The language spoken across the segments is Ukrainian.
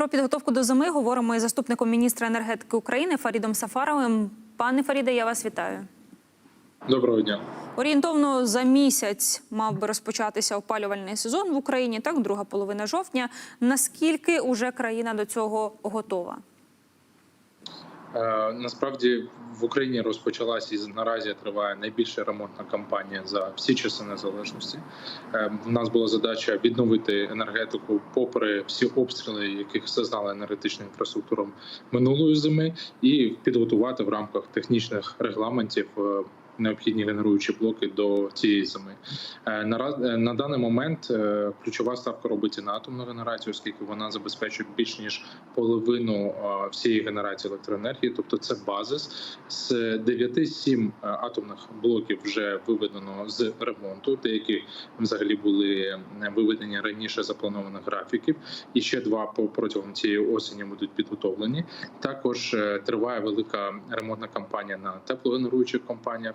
про підготовку до зими говоримо із заступником міністра енергетики України Фарідом Сафаровим. Пане Фаріде, я вас вітаю. Доброго дня. Орієнтовно за місяць мав би розпочатися опалювальний сезон в Україні, так, друга половина жовтня. Наскільки уже країна до цього готова? Е, насправді в Україні розпочалася і наразі триває найбільша ремонтна кампанія за всі часи незалежності. У нас була задача відновити енергетику, попри всі обстріли, яких зазнала енергетична інфраструктура минулої зими, і підготувати в рамках технічних регламентів. Необхідні генеруючі блоки до цієї зими Е, Нараз- е, на даний момент е, ключова ставка робиться на атомну генерацію, оскільки вона забезпечує більш ніж половину всієї генерації електроенергії, тобто це базис. З 9-7 е, атомних блоків вже виведено з ремонту. Деякі взагалі були виведені раніше запланованих графіків, і ще два протягом цієї осені будуть підготовлені. Також триває велика ремонтна кампанія на теплогенеруючих компаніях.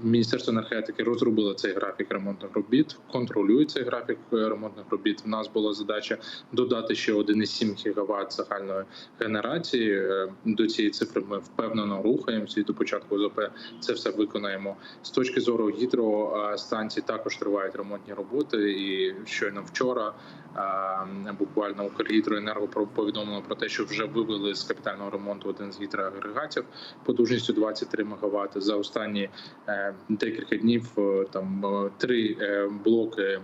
Міністерство енергетики розробило цей графік ремонтних робіт, контролює цей графік е, ремонтних робіт. У нас була задача додати ще 1,7 ГВт загальної генерації. Е, До цієї цифри ми впевнено рухаємося і до початку ОЗП це все виконаємо. З точки зору гідростанцій також тривають ремонтні роботи. І щойно вчора е, буквально Укргідроенерго повідомило про те, що вже вивели з капітального ремонту один з гідроагрегатів потужністю 23 МВт. За останні е, декілька днів е, там е, три блоки.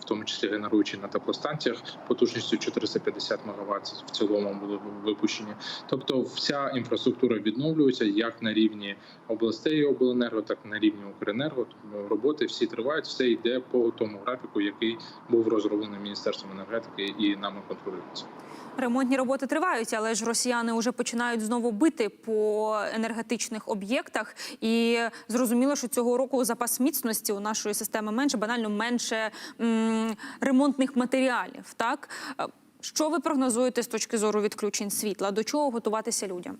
в тому числі генеруючі на теплостанціях потужністю 450 МВт в цілому були випущені. Тобто, вся інфраструктура відновлюється як на рівні областей обленерго, так і на рівні Укренерго. Роботи всі тривають, все йде по тому графіку, який був розроблений міністерством енергетики і нами контролюється. Ремонтні роботи тривають, але ж росіяни вже починають знову бити по енергетичних об'єктах. І зрозуміло, що цього року запас міцності у нашої системи менше, банально менше м, ремонтних матеріалів. Так Е, що ви прогнозуєте з точки зору відключень світла? До чого готуватися людям?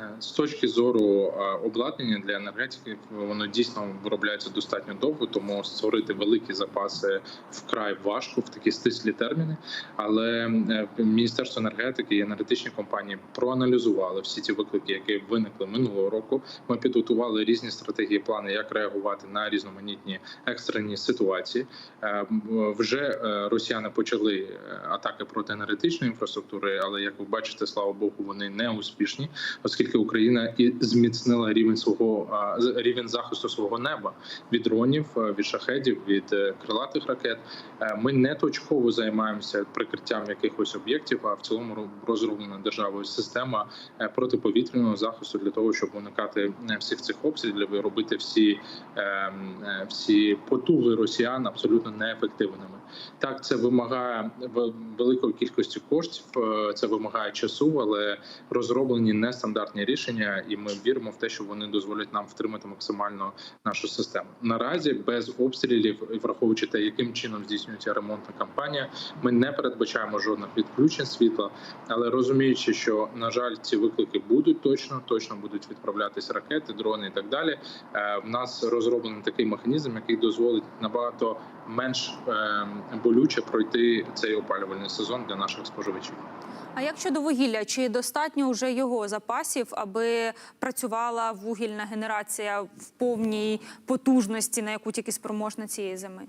Е, З точки зору е, обладнання для енергетики, воно дійсно виробляється достатньо довго, тому створити великі запаси вкрай важко в такі стислі терміни. Але е, міністерство енергетики і енергетичні компанії проаналізували всі ті виклики, які виникли минулого року. Ми підготували різні стратегії, плани, як реагувати на різноманітні екстрені ситуації. Вже росіяни почали атаки проти енергетичної інфраструктури, але як ви бачите, слава богу, вони не успішні оскільки Україна і зміцнила рівень свого рівень захисту свого неба від дронів, від шахедів, від е, крилатих ракет. Е, Ми не точково займаємося прикриттям якихось об'єктів, а в цілому ро- розроблена державою система е, протиповітряного захисту для того, щоб уникати е, всіх цих обстрілів і робити всі, е, е, всі потуги росіян абсолютно неефективними. Так, це вимагає великої кількості коштів, е, це вимагає часу, але розроблені нестандартні рішення, і ми віримо в те, що вони дозволять нам втримати максимально нашу систему. Наразі без обстрілів, враховуючи те, яким чином здійснюється ремонтна кампанія, ми не передбачаємо жодних відключень світла, але розуміючи, що на жаль, ці виклики будуть точно, точно будуть відправлятися ракети, дрони і так далі. е, В нас розроблений такий механізм, який дозволить набагато менш е, болюче пройти цей опалювальний сезон для наших споживачів. А як щодо вугілля, чи достатньо вже його запасів, аби працювала вугільна генерація в повній потужності, на яку тільки спроможна цієї зими?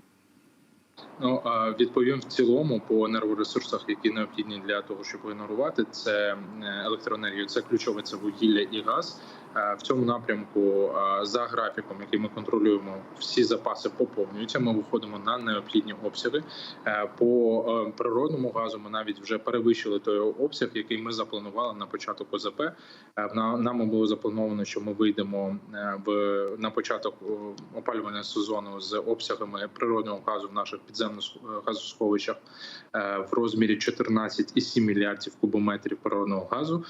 Ну відповім в цілому по енергоресурсах, які необхідні для того, щоб генерувати це електроенергію. Це ключове це вугілля і газ. Е, В цьому напрямку е, за графіком, який ми контролюємо, всі запаси поповнюються. Ми виходимо на необхідні обсяги. Е, По природному газу ми навіть вже перевищили той обсяг, який ми запланували на початок ОЗП. На- Нами було заплановано, що ми вийдемо в на початок опалювального сезону з обсягами природного газу в наших підземних газосховищах в розмірі 14,7 мільярдів кубометрів природного газу.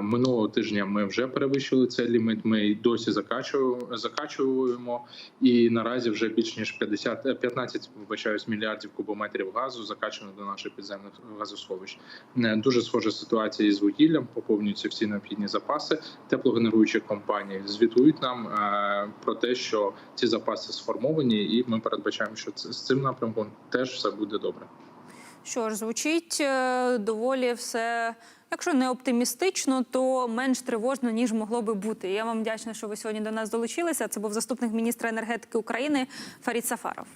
Минулого тижня ми вже перевищили цей ліміт. Ми й досі закачуємо, закачуємо, і наразі вже більш ніж 50, е, 15, вибачаюсь, мільярдів кубометрів газу закачано до наших підземних газосховищ. Е, Дуже схожа ситуація із вугіллям. Поповнюються всі необхідні запаси. Теплогенеруючі компанії звітують нам е, про те, що ці запаси сформовані, і ми передбачаємо, що це з цим напрямком теж все буде добре. Що ж, звучить е, доволі все. Якщо не оптимістично, то менш тривожно ніж могло би бути. Я вам вдячна, що ви сьогодні до нас долучилися. Це був заступник міністра енергетики України Фарід Сафаров.